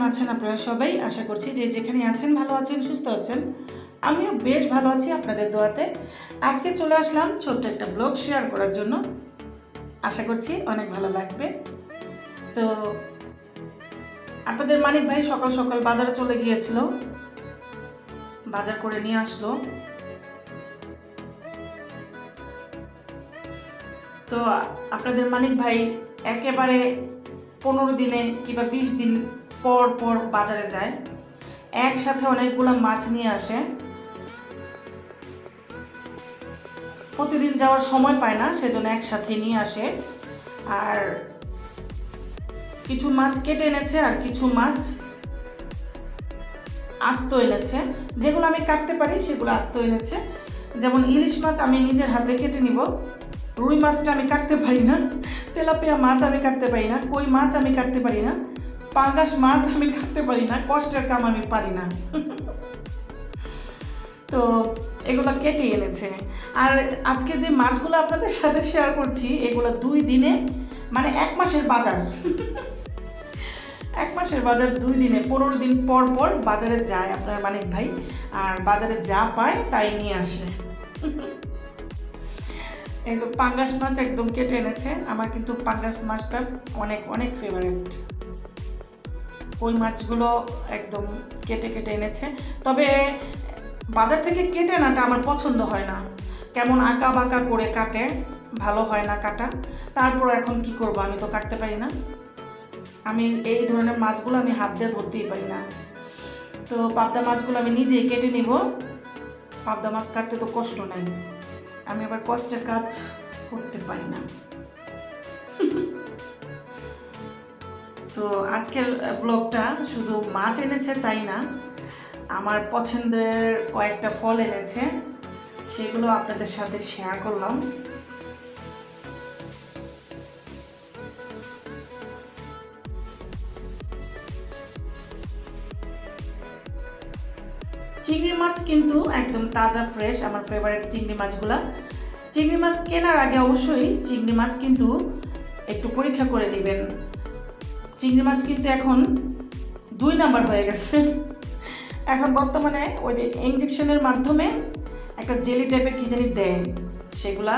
আছেন আপনারা সবাই? আশা করছি যে যেখানে আছেন, ভালো আছেন, সুস্থ আছেন। আমিও বেশ ভালো আছি আপনাদের দোয়াতে। আজকে চলে আসলাম ছোট্ট একটা ব্লগ শেয়ার করার জন্য। আশা করছি অনেক ভালো লাগবে। তো, আপনাদের মানিক ভাই সকাল সকাল বাজারে চলে গিয়েছিল। বাজার করে নিয়ে আসলো। তো, আপনাদের মানিক ভাই একেবারে পনেরো দিনে কিংবা বিশ দিন পর পর বাজারে যায়। একসাথে অনেকগুলো মাছ নিয়ে আসে। প্রতিদিন যাওয়ার সময় পায় না, সেজন্য একসাথে নিয়ে আসে। আর কিছু মাছ কেটে এনেছে আর কিছু মাছ আস্ত এনেছে। যেগুলো আমি কাটতে পারি, সেগুলো আস্ত এনেছে। যেমন ইলিশ মাছ আমি নিজের হাতে কেটে নিব। রুই মাছটা আমি কাটতে পারি না, তেলাপিয়া মাছ আমি কাটতে পারি না, কই মাছ আমি কাটতে পারি না, পাঙ্গাস মাছ আমি কাটতে পারি না, কষ্টের কাম আমি পারি না। তো এগুলো কেটে এনেছে। আর আজকে যে মাছগুলো আপনাদের সাথে শেয়ার করছি, এগুলো দুই দিনে মানে এক মাসের বাজার। এক মাসের বাজার দুই দিনে, পনেরো দিন পর পর বাজারে যায় আপনার মানিক ভাই, আর বাজারে যা পায় তাই নিয়ে আসে। এই তো পাঙ্গাস মাছ একদম কেটে এনেছে। আমার কিন্তু পাঙ্গাস মাছটা অনেক অনেক ফেভারিট ওই মাছগুলো একদম কেটে কেটে এনেছে। তবে বাজার থেকে কেটে আনাটা আমার পছন্দ হয় না। কেমন আঁকা বাঁকা করে কাটে, ভালো হয় না কাটা। তারপর এখন কি করব? আমি তো কাটতে পারি না। আমি এই ধরনের মাছগুলো আমি হাত দিয়ে ধরতেই পারি না। তো পাবদা মাছগুলো আমি নিজেই কেটে নিব। পাবদা মাছ কাটতে তো কষ্ট নাই। আমি আবার কষ্টের কাজ করতে পারি না। তো আজকের ব্লগটা শুধু মাছ এনেছে তাই না, আমার পছন্দের কয়েকটা ফল এনেছে, সেগুলো আপনাদের সাথে শেয়ার করলাম। চিংড়ি মাছ কিন্তু একদম তাজা ফ্রেশ আমার ফেভারিট চিংড়ি মাছগুলা। চিংড়ি মাছ কেনার আগে অবশ্যই চিংড়ি মাছ কিন্তু একটু পরীক্ষা করে নেবেন। চিংড়ি মাছ কিন্তু এখন দুই নাম্বার হয়ে গেছে। এখন বর্তমানে ওই যে ইঞ্জেকশনের মাধ্যমে একটা জেলি টাইপের কি জানি দেয়, সেগুলা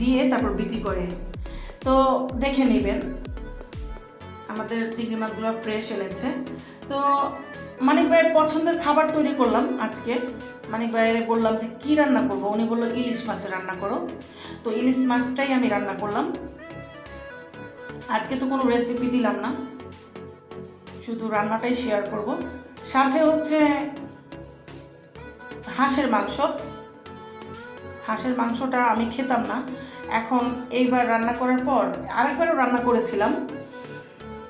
দিয়ে তারপর বিক্রি করে। তো দেখে নেবেন। আমাদের চিংড়ি মাছগুলো ফ্রেশ এনেছে। তো মানিক ভাইয়ের পছন্দের খাবার তৈরি করলাম আজকে। মানিক ভাইয়ের বললাম যে, কি রান্না করব? উনি বলল, ইলিশ মাছ রান্না করো। তো ইলিশ মাছটাই আমি রান্না করলাম। আজকে তো কোনো রেসিপি দিলাম না। শুধু রান্নাটাই শেয়ার করব। সাথে হচ্ছে হাঁসের মাংস। হাঁসের মাংসটা আমি খেতাম না। এখন এইবার রান্না করার পর আরেকবারও রান্না করেছিলাম।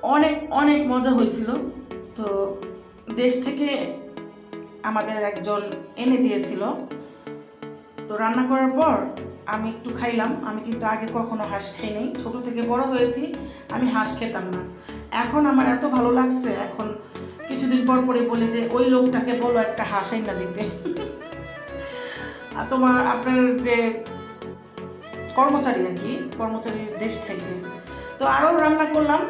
অনেক অনেক মজা হয়েছিল। তো দেশ থেকে আমাদের একজন এনে দিয়েছিল। তো রান্না করার পর আমি একটু খাইলাম। আমি কিন্তু আগে কখনো হাঁস খাই নাই। ছোট থেকে বড় হয়েছি, আমি হাঁস খেতাম না। এখন আমার এত ভালো লাগছে। এখন কিছুদিন পর পরে বলে যে, ওই লোকটাকে বলো একটা হাঁস না দিতে। আর তোমার, আপনার যে কর্মচারী আর কি কর্মচারী দেশ থেকে। তো আরও রান্না করলাম।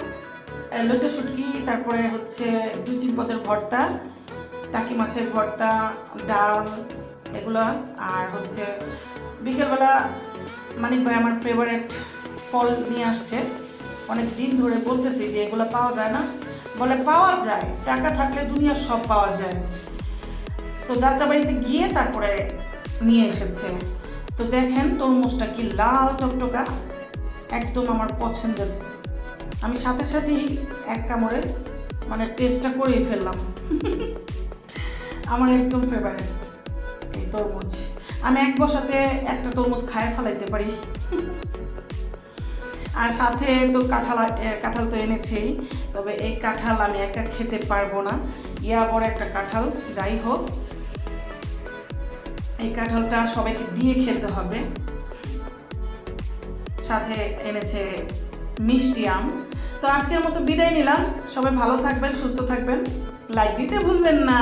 লইটা শুটকি, তারপরে হচ্ছে দুই তিন পদের ভর্তা, টাকি মাছের ভর্তা, ডাল এগুলা, আর হচ্ছে বিকেলবেলা মানিক ভাই আমার ফেভারেট ফল নিয়ে আসছে। অনেক দিন ধরে বলতেছি যে এগুলো পাওয়া যায় না। বলে, পাওয়া যায়, টাকা থাকলে দুনিয়ার সব পাওয়া যায়। তো যাত্রাবাড়িতে গিয়ে তারপরে নিয়ে এসেছে। তো দেখেন তরমুজটা কি লাল টকটকা, একদম আমার পছন্দের আমি সাথে সাথেই এক কামড়ে মানে টেস্টটা করেই ফেললাম। আমার একদম ফেভারিট এই তরমুজ। আমি এক বসাতে একটা তরমুজ খায় ফেলাইতে পারি। আর সাথে তো কাঁঠাল কাঁঠাল তো এনেছেই তবে এই কাঁঠাল আমি একা খেতে পারব না। ইয়া বড় একটা কাঁঠাল, যাই হোক। এই কাঁঠালটা সবাইকে দিয়ে খেতে হবে। সাথে এনেছে মিষ্টি আম। তো আজকের মতো বিদায় নিলাম। সবাই ভালো থাকবেন, সুস্থ থাকবেন। লাইক দিতে ভুলবেন না।